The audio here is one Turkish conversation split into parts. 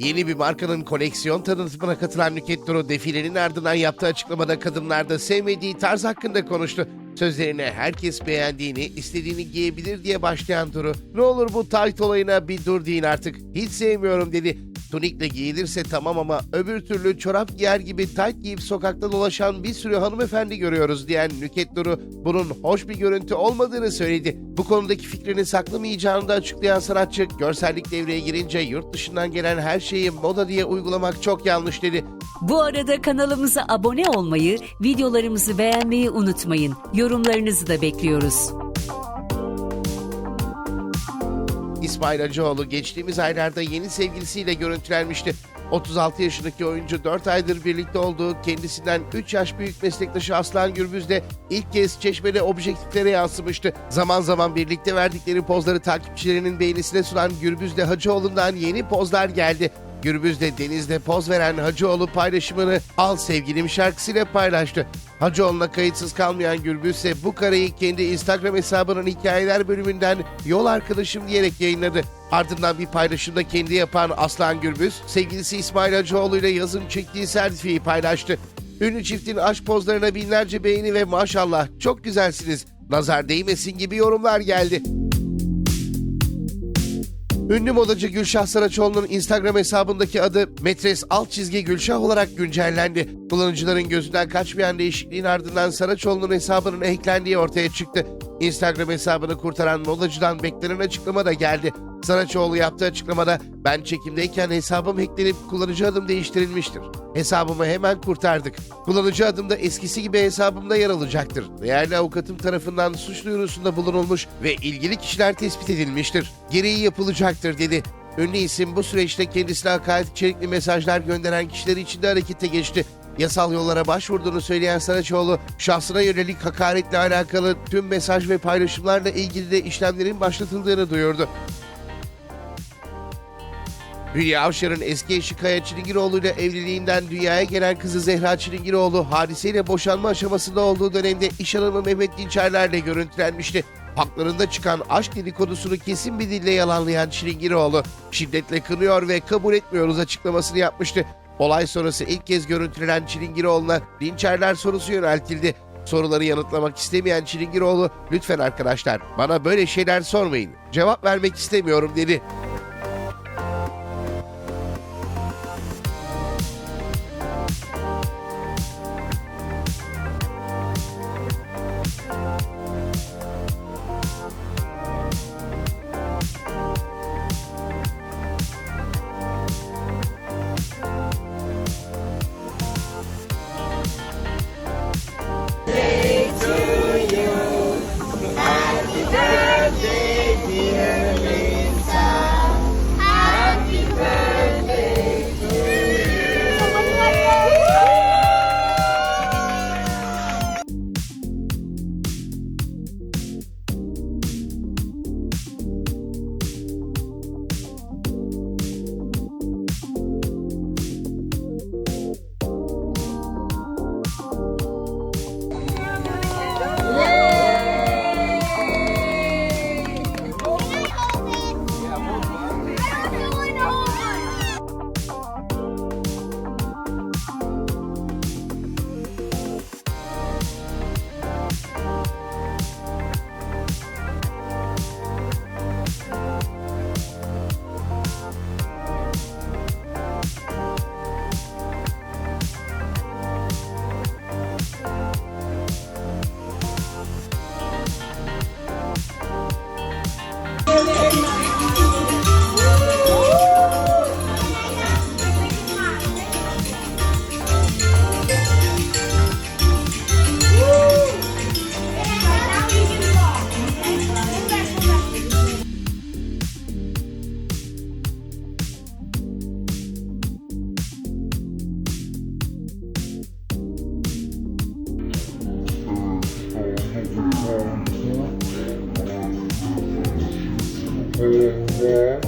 Yeni bir markanın koleksiyon tanıtımına katılan Nüket Duru defilenin ardından yaptığı açıklamada kadınlarda sevmediği tarz hakkında konuştu. Sözlerine herkes beğendiğini, istediğini giyebilir diye başlayan Duru, ne olur bu tight olayına bir dur deyin artık, hiç sevmiyorum dedi. Tunikle giyilirse tamam ama öbür türlü çorap giyer gibi tight giyip sokakta dolaşan bir sürü hanımefendi görüyoruz diyen Nüket Duru bunun hoş bir görüntü olmadığını söyledi. Bu konudaki fikrini saklamayacağını da açıklayan sanatçı görsellik devreye girince yurt dışından gelen her şeyi moda diye uygulamak çok yanlış dedi. Bu arada kanalımıza abone olmayı, videolarımızı beğenmeyi unutmayın. Yorumlarınızı da bekliyoruz. İsmail Hacıoğlu geçtiğimiz aylarda yeni sevgilisiyle görüntülenmişti. 36 yaşındaki oyuncu 4 aydır birlikte olduğu kendisinden 3 yaş büyük meslektaşı Aslan Gürbüz'le ilk kez çeşmede objektiflere yansımıştı. Zaman zaman birlikte verdikleri pozları takipçilerinin beğenisine sunan Gürbüz'le Hacıoğlu'ndan yeni pozlar geldi. Gürbüz de denizde poz veren Hacıoğlu paylaşımını Al Sevgilim şarkısıyla paylaştı. Hacıoğlu'na kayıtsız kalmayan Gürbüz ise bu kareyi kendi Instagram hesabının hikayeler bölümünden yol arkadaşım diyerek yayınladı. Ardından bir paylaşımda kendi yapan Aslan Gürbüz, sevgilisi İsmail Hacıoğlu ile yazın çektiği selfie'yi paylaştı. Ünlü çiftin aşk pozlarına binlerce beğeni ve maşallah çok güzelsiniz, nazar değmesin gibi yorumlar geldi. Ünlü modacı Gülşah Saraçoğlu'nun Instagram hesabındaki adı Metres alt çizgi Gülşah olarak güncellendi. Kullanıcıların gözünden kaçmayan değişikliğin ardından Saraçoğlu'nun hesabının hacklendiği ortaya çıktı. Instagram hesabını kurtaran modacıdan beklenen açıklama da geldi. Saraçoğlu yaptığı açıklamada ben çekimdeyken hesabım hacklenip kullanıcı adım değiştirilmiştir. Hesabımı hemen kurtardık. Kullanıcı adım da eskisi gibi hesabımda yer alacaktır. Değerli avukatım tarafından suç duyurusunda bulunulmuş ve ilgili kişiler tespit edilmiştir. Gereği yapılacaktır dedi. Ünlü isim bu süreçte kendisine hakaret içerikli mesajlar gönderen kişiler için de harekete geçti. Yasal yollara başvurduğunu söyleyen Saraçoğlu, şahsına yönelik hakaretle alakalı tüm mesaj ve paylaşımlarla ilgili de işlemlerin başlatıldığını duyurdu. Hülya Avşar'ın eski eşi Kaya Çilingiroğlu ile evliliğinden dünyaya gelen kızı Zehra Çilingiroğlu hadiseyle boşanma aşamasında olduğu dönemde iş adamı Mehmet Dinçerler'le görüntülenmişti. Haklarında çıkan aşk dedikodusunu kesin bir dille yalanlayan Çilingiroğlu şiddetle kınıyor ve kabul etmiyoruz açıklamasını yapmıştı. Olay sonrası ilk kez görüntülenen Çilingiroğlu'na Dinçerler sorusu yöneltildi. Soruları yanıtlamak istemeyen Çilingiroğlu lütfen arkadaşlar bana böyle şeyler sormayın cevap vermek istemiyorum dedi. Şu anda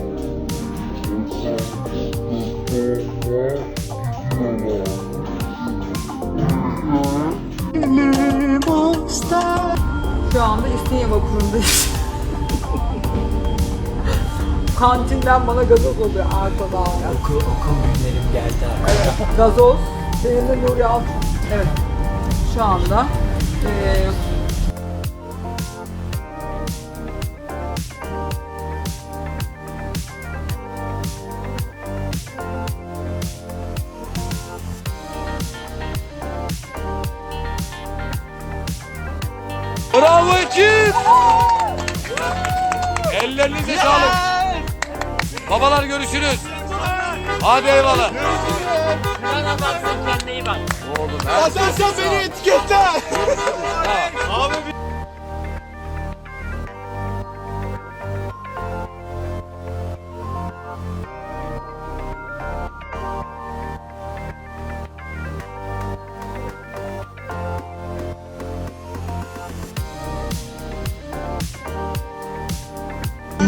İstinye vapurundayız. kantinden bana gazoz oluyor abi. Okul, okul günlerim geldi artık. Gazoz. Senin de Nuri Alçın. Evet. Şu anda eee ekip! Ellerinize sağlık. Babalar görüşürüz. Hadi eyvallah. Oğlum her şey Sen beni etiketle.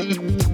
Música